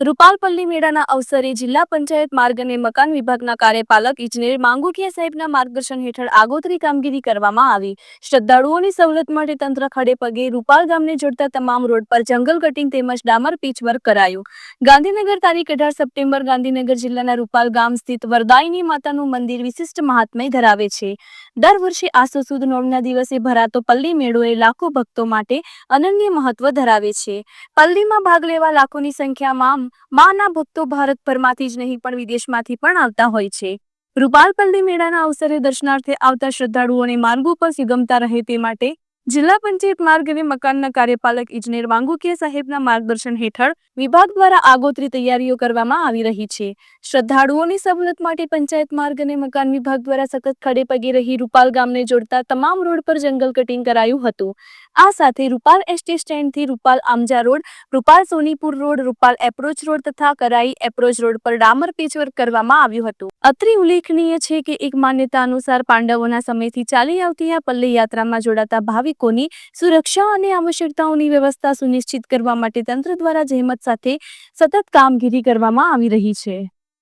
રૂપાલપલ્લી મેળાના અવસરે જિલ્લા પંચાયત માર્ગ અને મકાન વિભાગના કાર્યપાલક ઇજનેર માંગુકિયા સાહેબના માર્ગદર્શન હેઠળ આગોતરી કામગીરી કરવામાં આવી. શ્રદ્ધાળુઓની સવલત માટે તંત્ર ખડે પગે રૂપાલ ગામને જોડતા તમામ રોડ પર જંગલ કટિંગ તેમજ ડામર પીચ વર્ક કરાયું. ગાંધીનગર તારીખ અઢાર સપ્ટેમ્બર ગાંધીનગર જિલ્લાના રૂપાલ ગામ સ્થિત વરદાયની માતાનું મંદિર વિશિષ્ટ મહાત્મય ધરાવે છે. દર વર્ષે આસો સુદ નોમના દિવસે ભરાતો પલ્લી મેળો એ લાખો ભક્તો માટે અનન્ય મહત્વ ધરાવે છે. પલ્લીમાં ભાગ લેવા લાખોની સંખ્યામાં માના ભક્તો ભારતભરમાંથી જ નહીં, પણ વિદેશમાંથી પણ આવતા હોય છે. રૂપાલપલ્લી મેળાના અવસરે દર્શનાર્થે આવતા શ્રદ્ધાળુઓને માર્ગ ઉપર સુગમતા રહે તે માટે જિલ્લા પંચાયત માર્ગ અને મકાનના કાર્યપાલક ઇજનેર વાંગુકિયા સાહેબના માર્ગદર્શન હેઠળ વિભાગ દ્વારા આગોતરી તૈયારીઓ કરવામાં આવી રહી છે. શ્રદ્ધાળુઓની સવલત માટે પંચાયત માર્ગ અને મકાન વિભાગ દ્વારા સતત ખડે પગે રહી રૂપાલ ગામને જોડતા તમામ રોડ પર જંગલ કટિંગ કરાયું હતું. આ સાથે Rupal ST સ્ટેન્ડથી Rupal Amja road, Rupal Sonipur road, Rupal approach road તથા કરાઈ એપ્રોચ રોડ પર ડામર પેચવર્ક કરવામાં આવ્યું હતું. અત્રે ઉલ્લેખનીય છે કે એક માન્યતા અનુસાર પાંડવોના સમયથી ચાલી આવતી આ પલ્લી યાત્રામાં જોડાતા ભાવિકોની સુરક્ષા અને આવશ્યકતાઓની વ્યવસ્થા સુનિશ્ચિત કરવા માટે તંત્ર દ્વારા જહેમત સાથે સતત કામગીરી કરવામાં આવી રહી છે.